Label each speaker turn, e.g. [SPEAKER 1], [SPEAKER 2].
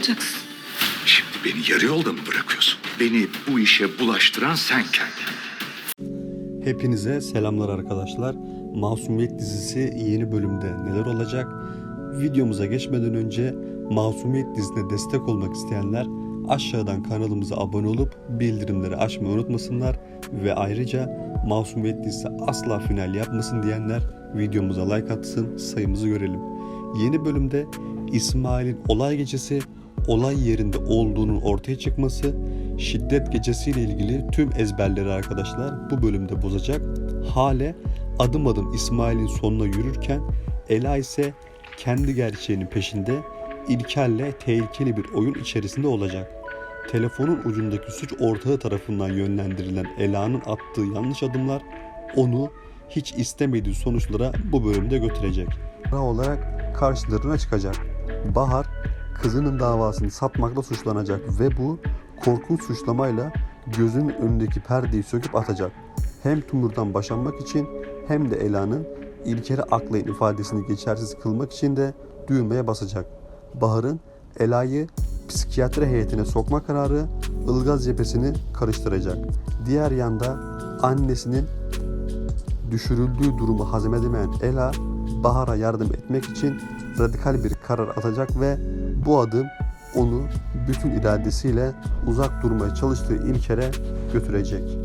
[SPEAKER 1] alacaksın.
[SPEAKER 2] Şimdi beni yarı yolda mı bırakıyorsun? Beni bu işe bulaştıran sen kendin.
[SPEAKER 3] Hepinize selamlar arkadaşlar. Masumiyet dizisi yeni bölümde neler olacak? Videomuza geçmeden önce Masumiyet dizisine destek olmak isteyenler aşağıdan kanalımıza abone olup bildirimleri açmayı unutmasınlar ve ayrıca Masumiyet dizisi asla final yapmasın diyenler videomuza like atsın sayımızı görelim. Yeni bölümde İsmail'in olay gecesi olay yerinde olduğunun ortaya çıkması, şiddet gecesiyle ilgili tüm ezberleri arkadaşlar bu bölümde bozacak. Hale adım adım İsmail'in sonuna yürürken Ela ise kendi gerçeğinin peşinde İlker'le tehlikeli bir oyun içerisinde olacak. Telefonun ucundaki suç ortağı tarafından yönlendirilen Ela'nın attığı yanlış adımlar onu hiç istemediği sonuçlara bu bölümde götürecek. olarak karşılarına çıkacak. Bahar kızının davasını satmakla suçlanacak ve bu korkunç suçlamayla gözünün önündeki perdeyi söküp atacak. Hem Tumur'dan başanmak için hem de Ela'nın İlker'e aklayın ifadesini geçersiz kılmak için de düğmeye basacak. Bahar'ın Ela'yı psikiyatri heyetine sokma kararı Ilgaz cephesini karıştıracak. Diğer yanda annesinin düşürüldüğü durumu hazmedemeyen Ela, Bahar'a yardım etmek için radikal bir karar atacak ve bu adım onu bütün iradesiyle uzak durmaya çalıştığı İlker'e götürecek.